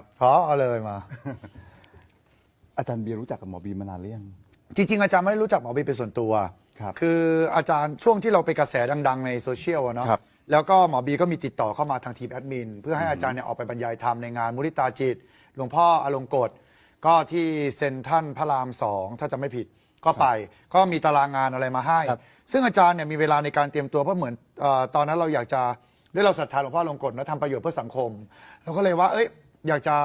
ครับ เพราะเอาเลยมา อาจารย์เบียร์รู้จักกับหมอบีมานานหรือยัง จริงๆ อาจารย์ไม่ได้รู้จักหมอบีเป็นส่วนตัวครับคืออาจารย์ช่วงที่เราไปกระแสดัง ๆ ในโซเชียลอะเนาะ ครับแล้วก็หมอบีก็มีติดต่อเข้ามาทางทีมแอดมิน เพื่อให้อาจารย์เนี่ยออกไปบรรยายธรรมในงานมุริตาจิต หลวงพ่ออลงกฎก็ที่เซนทรันพระรามสองถ้าจะไม่ผิดก็ไป ก็มีตารางงานอะไรมาให้ ครับ ซึ่งอาจารย์เนี่ยมีเวลาในการเตรียมตัวเพราะเหมือนเออตอนนั้นเราอยากจะด้วยเราศรัทธาหลวงพ่อลงกฎนะทำประโยชน์เพื่อสังคมเราก็เลยว่าเอ้ย อยากจะ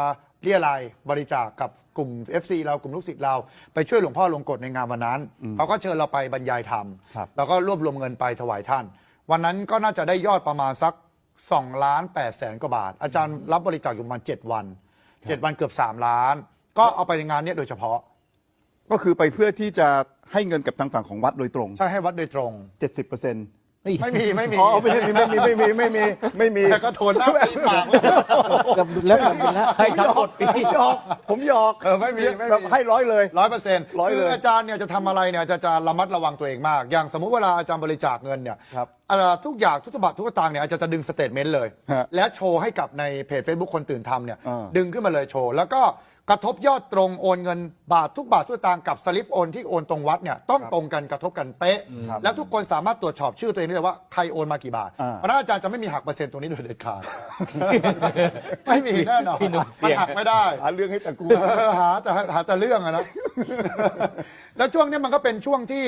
เรียอะไรายบริจาคกับกลุ่ม FC เรากลุ่มลูกศิษย์เราไปช่วยหลวงพ่อลงกฎในงานวันนั้นเขาก็เชิญเราไปบรรยายธรรมครับแล้วก็รวบรวมเงินไปถวายท่าน วันนั้นก็น่าจะได้ยอดประมาณสัก2ล้าน8แสนกว่าบาท อาจารย์รับบริจาคอยู่ประมาณ7วัน7วันเกือบ 3 ล้าน ก็เอาไปในงานเนี้ยโดยเฉพาะก็คือไปเพื่อที่จะให้เงินกับทางฝั่งของวัดโดยตรง ใช่ให้วัดโดยตรง 70%เปอร์เซ็นต์เฮ้ยไม่มีไม่มีอ๋อไม่ใช่ไม่มีไม่มีไม่มีไม่มีแต่ก็ทนแล้วปีปากเกือบแล้วเกือบแล้วให้ทั้งหมดปีผมหยอกผมหยอกเออไม่มีไม่มีแบบให้ร้อยเลยร้อยเปอร์เซ็นต์ร้อยเลยคืออาจารย์เนี่ยจะทำอะไรเนี่ยจะจะระมัดระวังตัวเองมาก อย่างสมมุติเวลาอาจารย์บริจาคเงินเนี่ยครับเอ่อทุกอย่างทุกบาททุกสตางค์เนี่ยอาจารย์จะดึงสเตทเมนต์เลยฮะและโชว์ให้กับในเพจ Facebook คนตื่นทำเนี่ยอ่าดึงขึ้นมาเลยโชว์แล้วก็ กระทบยอดตรงโอนเงินบาททุกบาททุกสตางค์กับสลิปโอนที่โอนตรงวัดเนี่ยต้องตรงกันกระทบกันเป๊ะ ครับแล้วทุกคนสามารถตรวจสอบชื่อตัวเองได้เลยว่าใครโอนมากี่บาทอ่า เพราะฉะนั้นอาจารย์จะไม่มีหักเปอร์เซ็นต์ตรงนี้โดยเด็ดขาด ไม่มีแน่นอนพี่หนุ่มเสี่มันยงหักไม่ได้ หาเรื่องให้แต่กู เออหาแต่หาแต่เรื่องอะนะ แล้วช่วงนี้มันก็เป็นช่วงที่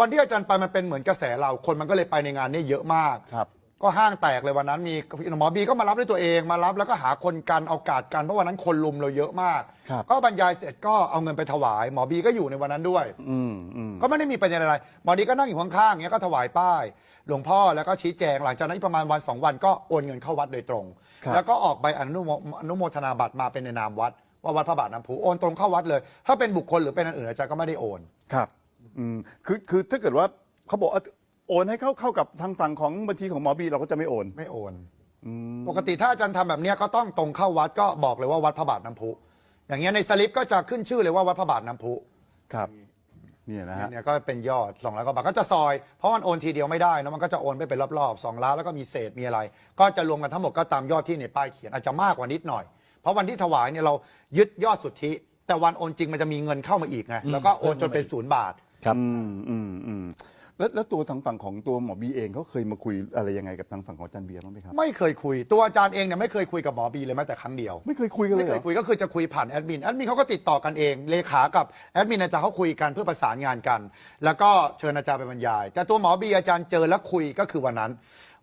วันที่อาจารย์ไปมันเป็นเหมือนกระแสเราคนมันก็เลยไปในงานนี้เยอะมาก ครับ ก็ห้างแตกเลยวันนั้นมีหมอบีก็มารับด้วยตัวเองมารับแล้วก็หาคนกันเอากาดกันเพราะวันนั้นคนลุมเราเยอะมาก ครับ ก็บรรยายเสร็จก็เอาเงินไปถวาย หมอบีก็อยู่ในวันนั้นด้วย อืมอืม ก็ไม่ได้มีประเด็นอะไร หมอดีก็นั่งอยู่ข้างๆเงี้ยก็ถวายป้าย หลวงพ่อแล้วก็ชี้แจง หลังจากนั้นอีกประมาณวันสองวันก็โอนเงินเข้าวัดโดยตรง ครับ แล้วก็ออกใบอนุโมอนุโมทนาบัตรมาเป็นในนามวัด ว่าวัดพระบาทน้ำพุโอนตรงเข้าวัดเลย ถ้าเป็นบุคคลหรือเป็นอันอื่นอาจารย์ก็ไม่ได้โอน ครับ อืม คือ คือ ถ้าเกิดว่าเขาบอกว่า โอนให้เข้าเข้ากับทางฝั่งของบัญชีของหมอบีเราก็จะไม่โอน ไม่โอนอืมปกติถ้าอาจารย์ทำแบบเนี้ยก็ต้องตรงเข้าวัดก็บอกเลยว่าวัดพระบาทน้ำพุ อย่างเงี้ยในสลิปก็จะขึ้นชื่อเลยว่าวัดพระบาทน้ำพุครับ เนี่ยนะฮะ เนี่ยก็เป็นยอด2ล้านกว่าบาทก็จะซอย เพราะมันโอนทีเดียวไม่ได้นะมันก็จะโอนไปเป็นรอบๆ2ล้านแล้วก็มีเศษมีอะไร ก็จะรวมกันทั้งหมดก็ตามยอดที่ในป้ายเขียนอาจจะมากกว่านิดหน่อย เพราะวันที่ถวายเนี่ยเรายึดยอดสุทธิ แต่วันโอนจริงมันจะมีเงินเข้ามาอีกไงแล้วก็โอนจนเป็นศูนย์บาท ครับ อืมอืมอืม แล้วแล้วตัวทางฝั่งของตัวหมอบีเองเขาเคยมาคุยอะไรยังไงกับทางฝั่งของอาจารย์เบียร์บ้างไหมครับไม่เคยคุยตัวอาจารย์เองเนี่ยไม่เคยคุยกับหมอบีเลยแม้แต่ครั้งเดียว ไม่เคยคุยกันเลไม่ยเคเหรยอคุยก็คือจะคุยผ่านแอดมินแอดมินเขาก็ติดต่อกันเองเลขากับแอดมินอาจารย์เขาคุยกันเพื่อประสานงานกัน แล้วก็เชิญอาจารย์ไปบรรยาย แต่ตัวหมอบีอาจารย์เจอแล้วคุยก็คือวันนั้น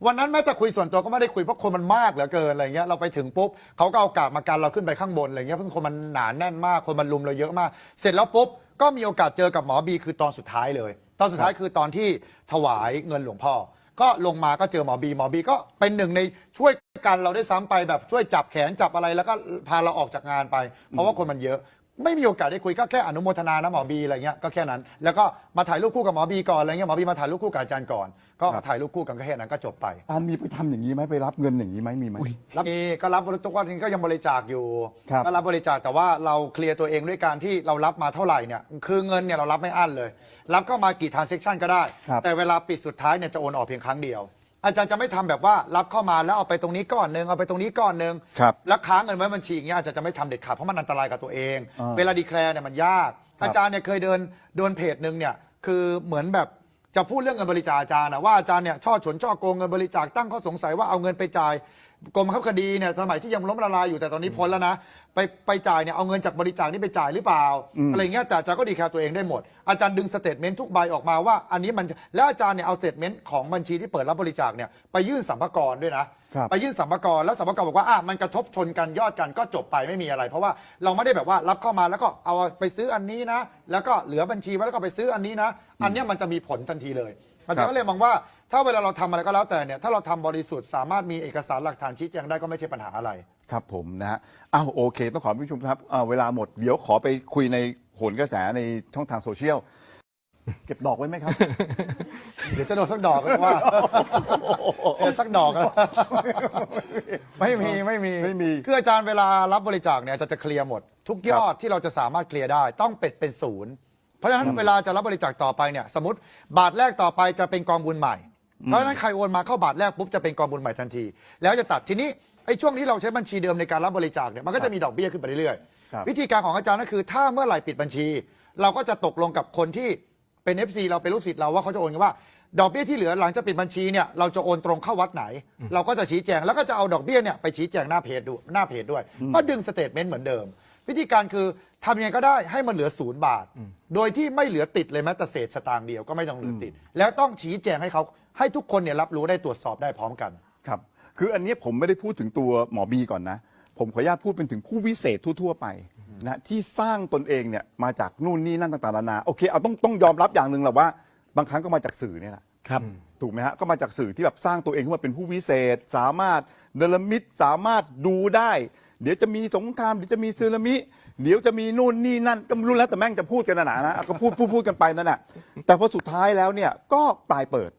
วันนั้นแม้แต่คุยส่วนตัวก็ไม่ได้คุยเพราะคนมันมากเหลือเกินอะไรเงี้ยเราไปถึงปุ๊บเขาก็เอากาบมากันเราขึ้นไปข้างบนอะไรเงี้ยเพราะคนมันหนาแน่นมากคนมันลุมเราเยอะมาก เสร็จแล้วปุ๊บก็มีโอกาสเจอกับหมอบีคือตอนสุดท้ายเลย ตอนสุดท้ายคือตอนที่ถวายเงินหลวงพ่อ ก็ลงมาก็เจอหมอบีหมอบีก็เป็นหนึ่งในช่วยกันเราได้ซ้ำไปแบบช่วยจับแขนจับอะไรแล้วก็พาเราออกจากงานไป เพราะว่าคนมันเยอะ ไม่มีโอกาสได้คุยก็แค่อนุโมทนานะหมอบีอะไรเงี้ยก็แค่นั้น แล้วก็มาถ่ายรูปคู่กับหมอบีก่อนอะไรเงี้ยหมอบีมาถ่ายรูปคู่กับอาจารย์ก่อน ก็ครับถ่ายรูปคู่กันก็แค่นั้นก็จบไปอานมีไปทำอย่างนี้ไหมไปรับเงินอย่างนี้ไหมมีไหมเอก็รับบริจาควันนี้ก็ยังบริจาคอยู่ครับก็รับบริจาคแต่ว่าเราเคลียร์ตัวเองด้วยการที่เรารับมาเท่าไหร่เนี่ยคือเงินเนี่ยเรารับไม่อั้นเลย รับเข้ามากี่ทานเซ็คชันก็ได้ ครับ แต่เวลาปิดสุดท้ายเนี่ยจะโอนออกเพียงครั้งเดียว อาจารย์จะไม่ทำแบบว่ารับเข้ามาแล้วเอาไปตรงนี้ก้อนหนึ่งเอาไปตรงนี้ก้อนหนึ่งครับแล้วค้างเงินไว้บัญชีอย่างเงี้ยอาจารย์จะไม่ทำเด็ดขาดเพราะมันอันตรายกับตัวเอง อ่า เวลาดีแคลร์เนี่ยมันยากครับอาจารย์เนี่ยเคยเดินโดนเพจหนึ่งเนี่ยคือเหมือนแบบจะพูดเรื่องเงินบริจาคอาจารย์นะว่าอาจารย์เนี่ยช่อฉนช่อโกงเงินบริจาคตั้งข้อสงสัยว่าเอาเงินไปจ่าย กรมบังคับคดีเนี่ยสมัยที่ยังล้มละลายอยู่แต่ตอนนี้พ้นแล้วนะ ไปไปจ่ายเนี่ยเอาเงินจากบริจาคนี่ไปจ่ายหรือเปล่า อะไรเงี้ยแต่อาจารย์ก็ดีแคร์ตัวเองได้หมด อาจารย์ดึงสเตทเมนต์ทุกใบออกมาว่า อันนี้มันแล้วอาจารย์เนี่ยเอาสเตทเมนต์ของบัญชีที่เปิดรับบริจาคเนี่ยไปยื่นสัมภาระด้วยนะ ครับ ไปยื่นสัมภาระแล้วสัมภาระบอกว่าอะมันกระทบชนกันยอดกันก็จบไปไม่มีอะไร เพราะว่าเราไม่ได้แบบว่ารับเข้ามาแล้วก็เอาไปซื้ออันนี้นะ แล้วก็เหลือบัญชีไว้แล้วก็ไปซื้ออันนี้นะ อันเนี้ยมันจะมีผลทันทีเลยอาจารย์ก็เลยมองว่า ถ้าเวลาเราทำอะไรก็แล้วแต่เนี่ยถ้าเราทำบริสุทธิ์สามารถมีเอกสารหลักฐานชี้แจงได้ก็ไม่ใช่ปัญหาอะไร ครับผมนะฮะอ้าวโอเค ต้องขอผู้ชมครับอ่าเวลาหมดเดี๋ยวขอไปคุยในโหนกระแสในช่องทางโซเชียล เก็บดอกไว้ไหมครับ เดี๋ยวจะโดนสักดอกก็ว่าเออสักดอกก็ไม่มีไม่มีไม่มี คืออาจารย์เวลารับบริจาคเนี่ยอาจารย์จะเคลียร์หมด ทุกยอดที่เราจะสามารถเคลียร์ได้ต้องเป็ดเป็นศูนย์เพราะฉะนั้นเวลาจะรับบริจาคต่อไปเนี่ยสมมติบาทแรกต่อไปจะเป็นกองบุญใหม่ เพราะฉะนั้นใครโอนมาเข้าบาทแรกปุ๊บจะเป็นกองบุญใหม่ทันที แล้วจะตัดทีนี้ไออ้ช่วงที่เราใช้บัญชีเดิมในการรับบริจาคเนี่ยมันก็จะมีดอกเบี้ยขึ้นไปเรื่อยครับๆวิธีการของอาจารย์ก็คือ ถ้าเมื่อไหร่ปิดบัญชี เราก็จะตกลงกับคนที่เป็น FC เราเป็นลูกศิษย์เราว่าเขาจะโอนกันว่า ดอกเบี้ยที่เหลือหลังจากปิดบัญชีเนี่ยเราจะโอนตรงเข้าวัดไหน เราก็จะชี้แจงแล้วก็จะเอาดอกเบี้ยเนี่ยไปชี้แจงหน้าเพจดูหน้าเพจด้วยก็ดึงสเตทเมนต์เหมือนเดิม วิธีการคือทำยังไงก็ได้ให้มันเหลือศูนย์บาท โดยที่ไม่เหลือติดเลยแม้แต่เศษสตางค์เดียวก็ไม่ต้องเหลือติด แล้วต้องชี้แจงให้เขา ให้ทุกคนเนี่ยรับรู้ได้ตรวจสอบได้พร้อมกัน ครับ คืออันนี้ผมไม่ได้พูดถึงตัวหมอบีก่อนนะ ผมขออนุญาตพูดเป็นถึงผู้วิเศษทั่ว ๆ ไปนะที่สร้างตนเองเนี่ยมาจากนู่นนี่นั่นต่างๆนานาโอเคเอาต้องต้องยอมรับอย่างหนึ่งแหละว่า บางครั้งก็มาจากสื่อเนี่ยแหละครับถูกไหมฮะก็มาจากสื่อที่แบบสร้างตัวเองขึ้นมาเป็นผู้วิเศษ สามารถเนรมิตสามารถดูได้ เดี๋ยวจะมีสงครามเดี๋ยวจะมีสึนามิ เดี๋ยวจะมีนู่นนี่นั่นก็ไม่รู้แล้วแต่แม่งจะพูดกันนะนะนะก็พูดพูดพูดกันไปนั่นแหละแต่พอสุดท้ายแล้วเนี่ยก็ปลายเปิด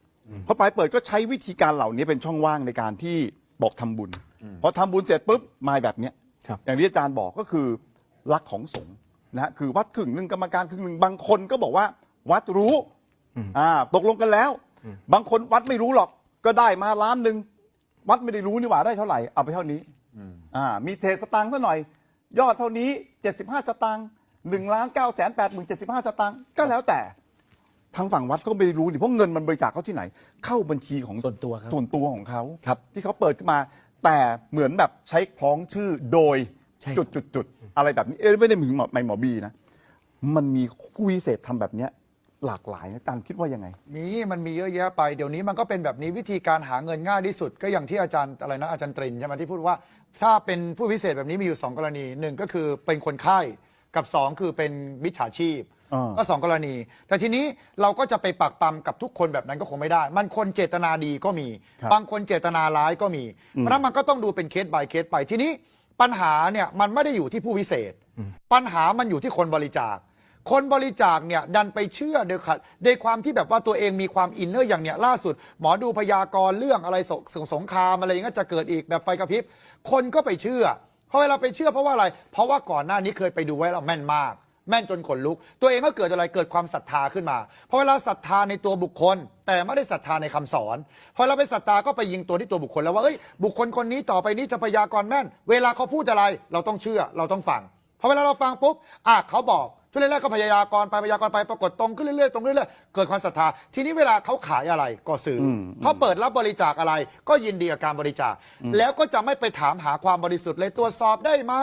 พอปลายเปิดก็ใช้วิธีการเหล่านี้เป็นช่องว่างในการที่บอกทำบุญพอทำบุญเสร็จปุ๊บมาแบบเนี้ยครับอย่างที่อาจารย์บอกก็คือรักของสงฆ์นะฮะคือวัดครึ่งหนึ่งกรรมการครึ่งหนึ่งบางคนก็บอกว่า วัดรู้อ่าตกลงกันแล้ว บางคนวัดไม่รู้หรอกก็ได้มาล้านหนึ่งวัดไม่ได้รู้นี่หว่าได้เท่าไหร่เอาไปเท่านี้อ่ามีเทสตางค์ซะหน่อย ยอดเท่านี้ 75 สตางค์1ล้าน9แสน8หมื่น75สตางค์ก็แล้วแต่ ทางฝั่งวัดก็ไม่ได้รู้ดิเพราะเงินมันบริจาคเข้าที่ไหน เข้าบัญชีของส่วนตัวครับส่วนตัวของเขาครับที่เขาเปิดขึ้นมา แต่เหมือนแบบใช้คล้องชื่อโดยใช่จุดจุดจุดอะไรแบบนี้เอ้ยไม่ได้ถึงหมอไม่หมอบีนะ มันมีผู้วิเศษทำแบบเนี้ยหลากหลายนะอาจารย์คิดว่ายังไง มีมันมีเยอะแยะไปเดี๋ยวนี้มันก็เป็นแบบนี้วิธีการหาเงินง่ายที่สุด ก็อย่างที่อาจารย์อะไรนะอาจารย์ตรินใช่ไหมที่พูดว่า ถ้าเป็นผู้พิเศษแบบนี้มีอยู่ 2 กรณีหนึ่งก็คือเป็นคนไข้ กับ 2 คือเป็นมิจฉาชีพ อ่า ก็สองกรณี แต่ทีนี้เราก็จะไปปักปั๊มกับทุกคนแบบนั้นก็คงไม่ได้ มันคนเจตนาดีก็มี ครับบางคนเจตนาร้ายก็มี เพราะฉะนั้นมันก็ต้องดูเป็นเคส by เคสไป ทีนี้ปัญหาเนี่ยมันไม่ได้อยู่ที่ผู้วิเศษ ปัญหามันอยู่ที่คนบริจาค คนบริจาคเนี่ยดันไปเชื่อโดยขัดโดยความที่แบบว่าตัวเองมีความอินเนอร์อย่างเนี้ยล่าสุด หมอดูพยากรณ์เรื่องอะไรสงสงครามอะไรอย่างเงี้ยจะเกิดอีกแบบไฟกระพริบ คนก็ไปเชื่อเพราะเวลาไปเชื่อเพราะว่าอะไร เพราะว่าก่อนหน้านี้เคยไปดูไว้แล้วแม่นมาก แม่นจนขนลุก ตัวเองก็เกิดอะไรเกิดความศรัทธาขึ้นมาพอเวลาศรัทธาในตัวบุคคล แต่ไม่ได้ศรัทธาในคำสอน พอเราไปศรัทธาก็ไปยิงตัวที่ตัวบุคคลแล้วว่าเอ้ยบุคคลคนนี้ต่อไปนี้จะพยากรณ์แม่น เวลาเขาพูดอะไร เราต้องเชื่อเราต้องฟังพอเวลาเราฟังปุ๊บอะเขาบอก ช่วงแรกๆก็พยากรณ์ไปพยากรณ์ไปปรากฏตรงขึ้นเรื่อยๆตรงเรื่อยๆเกิดความศรัทธา ทีนี้เวลาเขาขายอะไรก็ซื้ออเขาเปิดรับบริจาคอะไร ก็ยินดีกับการบริจาค แล้วก็จะไม่ไปถามหาความบริสุทธิ์เลยตรวจสอบได้ไหม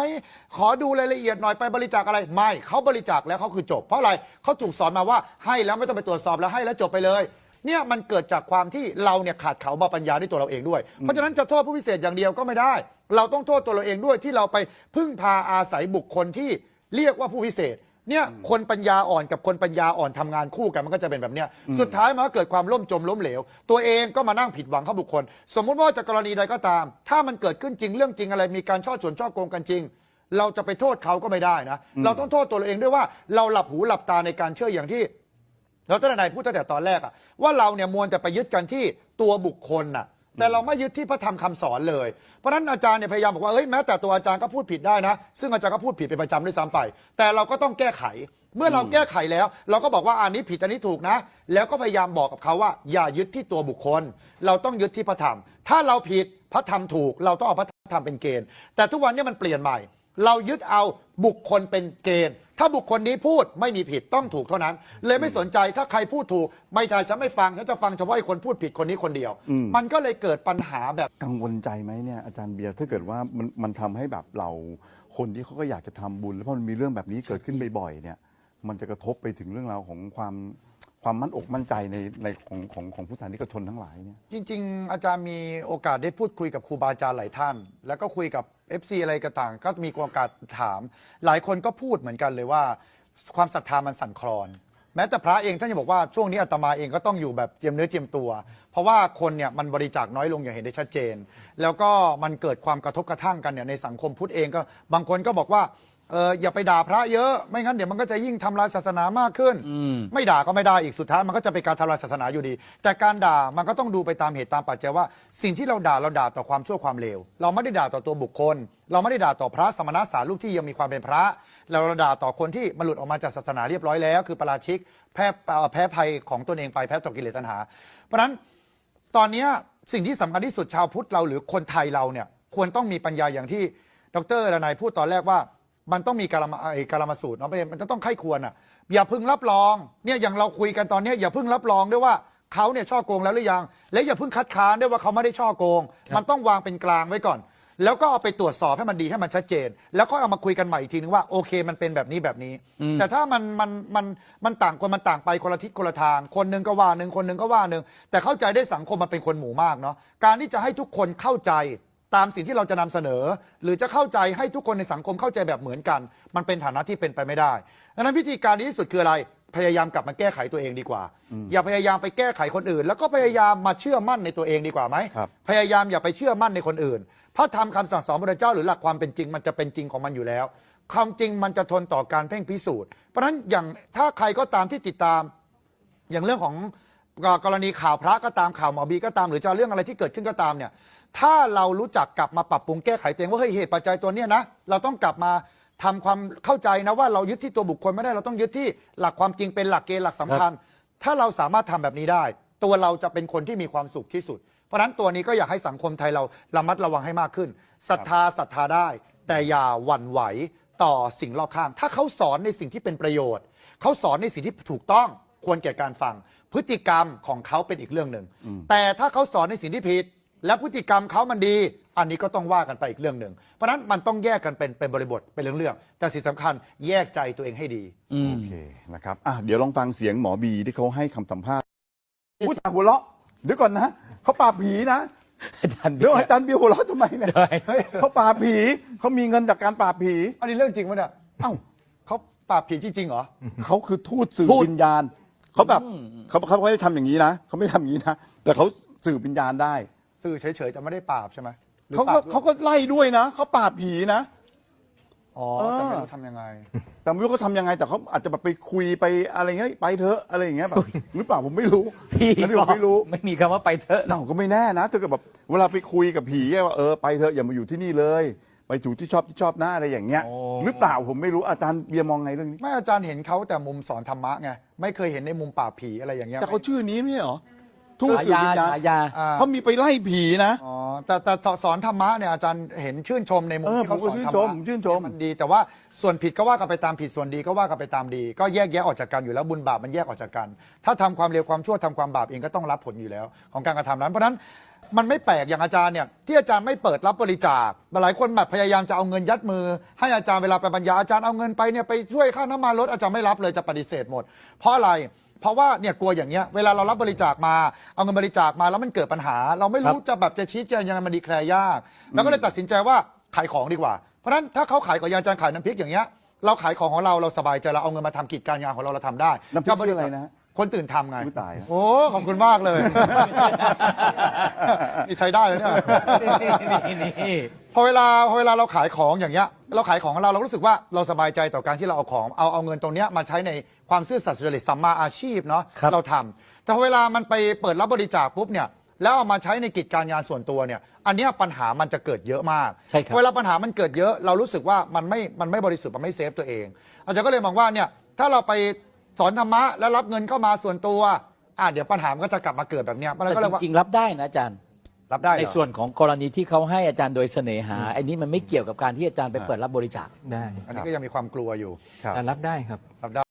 ขอดูรายละเอียดหน่อยไปบริจาคอะไรไม่เขาบริจาคแล้วเขาคือจบ เพราะอะไรเขาถูกสอนมาว่าให้แล้วไม่ต้องไปตรวจสอบแล้วให้แล้วจบไปเลยเนี่ยมันเกิดจากความที่เราเนี่ยขาดเขาบาปัญญาด้วยตัวเราเองด้วย เพราะฉะนั้นจะโทษผู้พิเศษอย่างเดียวก็ไม่ได้ เราต้องโทษตัวเราเองด้วยที่เราไปพึ่งพาอาศัยบุคคลที่เรียกว่าผู้พิเศษ เนี่ยคนปัญญาอ่อนกับคนปัญญาอ่อนทำงานคู่กันมันก็จะเป็นแบบเนี้ยสุดท้ายมันก็เกิดความล่มจมล้มเหลว ตัวเองก็มานั่งผิดหวังเข้าบุคคล สมมุติว่าจากกรณีใดก็ตาม ถ้ามันเกิดขึ้นจริงเรื่องจริงอะไรมีการช่อฉนช่อโกงกันจริง เราจะไปโทษเขาก็ไม่ได้นะ เราต้องโทษตัวเราเองด้วยว่าเราหลับหูหลับตาในการเชื่ออย่างที่เราตั้งแต่ไหนพูดตั้งแต่ตอนแรกอะว่าเราเนี่ยมวนแต่ไปยึดกันที่ตัวบุคคลน่ะ แต่เราไม่ยึดที่พระธรรมคำสอนเลย เพราะฉะนั้นอาจารย์เนี่ยพยายามบอกว่าเอ้ยแม้แต่ตัวอาจารย์ก็พูดผิดได้นะ ซึ่งอาจารย์ก็พูดผิดเป็นประจำด้วยซ้ำไป แต่เราก็ต้องแก้ไข เมื่อเราแก้ไขแล้ว เราก็บอกว่าอันนี้ผิดอันนี้ถูกนะ แล้วก็พยายามบอกกับเขาว่า อย่ายึดที่ตัวบุคคล เราต้องยึดที่พระธรรม ถ้าเราผิดพระธรรมถูก เราต้องเอาพระธรรมเป็นเกณฑ์ แต่ทุกวันนี้มันเปลี่ยนใหม่ เรายึดเอาบุคคลเป็นเกณฑ์ ถ้าบุคคลนี้พูดไม่มีผิดต้องถูกเท่านั้น เลยไม่สนใจถ้าใครพูดถูก ไม่ใช่ฉันไม่ฟังฉันจะฟังเฉพาะไอ้คนพูดผิดคนนี้คนเดียวมันก็เลยเกิดปัญหาแบบ กังวลใจไหมเนี่ยอาจารย์เบียร์ถ้าเกิดว่ามันมันทำให้แบบเราคนที่เขาก็อยากจะทำบุญ แล้วพอมันมีเรื่องแบบนี้เกิดขึ้นบ่อยๆเนี่ย มันจะกระทบไปถึงเรื่องราวของความ ความมั่นอกมั่นใจในในของของของผู้สานิกชนทั้งหลายเนี่ย จริง ๆ อาจารย์มีโอกาสได้พูดคุยกับครูบาอาจารย์หลายท่าน แล้วก็คุยกับ FC อะไรก็ต่าง ก็มีโอกาสถาม หลายคนก็พูดเหมือนกันเลยว่า ความศรัทธามันสั่นคลอน แม้แต่พระเองท่านยังบอกว่าช่วงนี้อาตมาเองก็ต้องอยู่แบบเจียมเนื้อเจียมตัว เพราะว่าคนเนี่ยมันบริจาคน้อยลงอย่างเห็นได้ชัดเจน แล้วก็มันเกิดความกระทบกระทั่งกันเนี่ยในสังคมพุทธเองก็บางคนก็บอกว่า เอออย่าไปด่าพระเยอะ ไม่งั้นเดี๋ยวมันก็จะยิ่งทำลายศาสนามากขึ้น ไม่ด่าก็ไม่ได้อีกสุดท้ายมันก็จะเป็นการทำลายศาสนาอยู่ดี แต่การด่ามันก็ต้องดูไปตามเหตุตามปัจจัยว่า สิ่งที่เราด่าเราด่าต่อความชั่วความเลวเราไม่ได้ด่าต่อตัวบุคคล เราไม่ได้ด่าต่อพระสมณะสารูปที่ยังมีความเป็นพระ เราด่าต่อคนที่มันหลุดออกมาจากศาสนาเรียบร้อยแล้ว คือปราชิกแพ้เอ่อแพ้ภัยของตนเองไปแพ้ต่อกิเลสตัณหา เพราะฉะนั้นตอนเนี้ยสิ่งที่สำคัญที่สุดชาวพุทธเราหรือคนไทยเราเนี่ยควรต้องมีปัญญาอย่างที่ดรดนายพูดตอนแรกว่า มันต้องมีการมาไอ้การมาสูตรเนาะมันจะต้องไข้ควรอะอย่าเพึ่งรับรองเนี่ยอย่างเราคุยกันตอนเนี้ยอย่าเพึ่งรับรองด้วยว่าเขาเนี่ยช่อโกงแล้วหรือยัง และอย่าเพึ่งคัดค้านด้วยว่าเขาไม่ได้ช่อโกง มันต้องวางเป็นกลางไว้ก่อน แล้วก็เอาไปตรวจสอบให้มันดีให้มันชัดเจน แล้วก็เอามาคุยกันใหม่อีกทีนึงว่าโอเคมันเป็นแบบนี้แบบนี้ แต่ถ้ามันมันมันมันต่างคนมันต่างไปคนละทิศคนละทาง คนหนึงก็ว่าหนึ่งคนหนึงก็ว่าหนึ่งแต่เข้าใจได้สังคมมันเป็นคนหมู่มากเนาะการที่จะให้ทุกคนเข้าใจ ตามสิ่งที่เราจะนำเสนอ หรือจะเข้าใจให้ทุกคนในสังคมเข้าใจแบบเหมือนกัน มันเป็นฐานะที่เป็นไปไม่ได้ดังนั้นวิธีการดีที่สุดคืออะไร พยายามกลับมาแก้ไขตัวเองดีกว่า อย่าพยายามไปแก้ไขคนอื่น แล้วก็พยายามมาเชื่อมั่นในตัวเองดีกว่าไหมครับ พยายามอย่าไปเชื่อมั่นในคนอื่น พระธรรมคำสั่งสอนพระเจ้าหรือหลักความเป็นจริงมันจะเป็นจริงของมันอยู่แล้ว ความจริงมันจะทนต่อการเพ่งพิสูจน์ เพราะฉะนั้นอย่างถ้าใครก็ตามที่ติดตาม อย่างเรื่องของ กรณีข่าวพระก็ตามข่าวหมอบีก็ตามหรือจะเรื่องอะไรที่เกิดขึ้นก็ตามเนี่ย ถ้าเรารู้จักกลับมาปรับปรุงแก้ไขตัวเองว่าเฮ้ยเหตุปัจจัยตัวเนี้ยนะเราต้องกลับมาทำความเข้าใจนะว่าเรายึดที่ตัวบุคคลไม่ได้เราต้องยึดที่หลักความจริงเป็นหลักเกณฑ์หลักสำคัญ ถ้าเราสามารถทำแบบนี้ได้ ตัวเราจะเป็นคนที่มีความสุขที่สุด เพราะฉะนั้นตัวนี้ก็อยากให้สังคมไทยเราระมัดระวังให้มากขึ้นศรัทธาศรัทธาได้ แต่อย่าหวั่นไหวต่อสิ่งรอบข้าง ถ้าเขาสอนในสิ่งที่เป็นประโยชน์ เขาสอนในสิ่งที่ถูกต้อง ควรแก่การฟัง พฤติกรรมของเขาเป็นอีกเรื่องหนึ่งแต่ถ้าเขาสอนในสิ่งที่ผิด และพฤติกรรมเขามันดี อันนี้ก็ต้องว่ากันไปอีกเรื่องหนึ่งเพราะฉะนั้นมันต้องแยกกันเป็นเป็นบริบทเป็นเรื่องๆแต่สิ่งสำคัญแยกใจตัวเองให้ดีโอเคนะครับอะเดี๋ยวลองฟังเสียงหมอบีที่เขาให้คำสัมภาษณ์พูดจากหัวเราะเดี๋ยวก่อนนะเขาปราบผีนะอาจารย์เดี๋ยวอาจารย์เบียร์หัวเราะทำไมเนี่ยได้เฮ้ยเขาปราบผีเขามีเงินจากการปราบผี อันนี้เรื่องจริงไหมเนี่ยเอ้าเขาปราบผีจริงๆเหรอเขาคือทูตสื่อทูตวิญญาณ เขาแบบเขาเขาไม่ได้ทำอย่างนี้นะเขาไม่ทำอย่างนี้นะแต่เขาสื่อวิญญาณได้สื่อเฉยๆจะไม่ได้ปราบใช่ไหมหรือเขาปก็ราบด้วยเขาก็ไล่ด้วยนะเขาปราบผีนะ อ๋อเออแต่ไม่รู้ทำยังไง แต่ไม่รู้เขาทำยังไงแต่เขาอาจจะแบบไปคุยไปอะไรเงี้ยไปเถอะอะไรอย่างเงี้ยแบบหรือเปล่าผมไม่รู้พี่อันนี้ผมไม่รู้ ไม่มีคำว่าไปเถอะเราก็ไม่แน่นะถ้าเกิดแบบเวลาไปคุยกับผีอะว่าเออไปเถอะอย่ามาอยู่ที่นี่เลย ไปอยู่ที่ชอบที่ชอบหน้าอะไรอย่างเงี้ยโอ้หรือเปล่าผมไม่รู้อาจารย์เบียร์มองไงเรื่องนี้ ไม่อาจารย์เห็นเขาแต่มุมสอนธรรมะไง ไม่เคยเห็นในมุมปราบผีอะไรอย่างเงี้ย แต่เขาชื่อนี้ไม่ใช่เหรอ ทูตฉาสื่อยาวิญญาณฉายา อ่า เขามีไปไล่ผีนะ อ๋อแต่แต่สอนธรรมะเนี่ยอาจารย์เห็นชื่นชมในมุมเออที่เขาผมก็สอนชื่นธรรชมมะผมชื่นชมมันดี แต่ว่าส่วนผิดก็ว่ากันไปตามผิดส่วนดีก็ว่ากันไปตามดี ก็แยกแยะออกจากกันอยู่แล้วบุญบาปมันแยกออกจากกัน ถ้าทำความเลวความชั่วทำความบาปเองก็ต้องรับผลอยู่แล้ว ของการกระทำนั้นเพราะฉะนั้นมันไม่แปลกอย่างอาจารย์เนี่ยที่อาจารย์ไม่เปิดรับบริจาคหลายคนแบบพยายามจะเอาเงินยัดมือ ให้อาจารย์เวลาไปบรรยายอาจารย์เอาเงินไปเนี่ยไปช่วยค่าน้ำมันรถอาจารย์ไม่รับเลยจะปฏิเสธหมด เพราะอะไร เพราะว่าเนี่ยกลัวอย่างเงี้ยเวลาเรารับบริจาคมาเอาเงินบริจาคมาแล้วมันเกิดปัญหา เราไม่รู้จะแบบจะชี้แจงยังไงมันดีแคลร์ยาก แล้วก็เลยตัดสินใจว่าขายของดีกว่า เพราะฉะนั้นถ้าเขาขายกับยางอาจารย์ขายน้ำพริกอย่างเงี้ยเราขายของของเราเราสบายใจเราเอาเงินมาทำกิจการงานของเราเราทำได้น้ำพริกชื่ออะไรนะ คนตื่นทำไงอุ๊ยตายแล้วโอ้ ขอบคุณมากเลย นี่ใช้ได้เลยเนี่ยนี่นี่พอเวลาพอเวลาเราขายของอย่างเงี้ยเราขายของของเราเรารู้สึกว่าเราสบายใจต่อการที่เราเอาของเอาเอาเงินตรงเนี้ยมาใช้ในความซื่อสัตย์สุจริตสัมมาอาชีพเนาะครับ เราทำแต่พอเวลามันไปเปิดรับบริจาคปุ๊บเนี่ยแล้วเอามาใช้ในกิจการงานส่วนตัวเนี่ยอันเนี้ยปัญหามันจะเกิดเยอะมาก ใช่ครับพอเวลาปัญหามันเกิดเยอะเรารู้สึกว่ามันไม่มันไม่บริสุทธิ์มันไม่เซฟตัวเองอาจารย์ก็เลยมองว่าเนี่ยถ้าเราไป สอนธรรมะแล้วรับเงินเข้ามาส่วนตัวอะเดี๋ยวปัญหามันก็จะกลับมาเกิดแบบเนี้ยมันแต่ก็เลยจว่าริงๆรับได้นะอาจารย์ รับได้เหรในอ ส่วนของกรณีที่เขาให้อาจารย์โดยเสน่หาอันนี้มันไม่เกี่ยวกับการที่อาจารย์ไปเปิดรับบริจาค ได้อันนี้ก็ยังมีความกลัวอยู่ ครับ แต่รับได้ครับ รับได้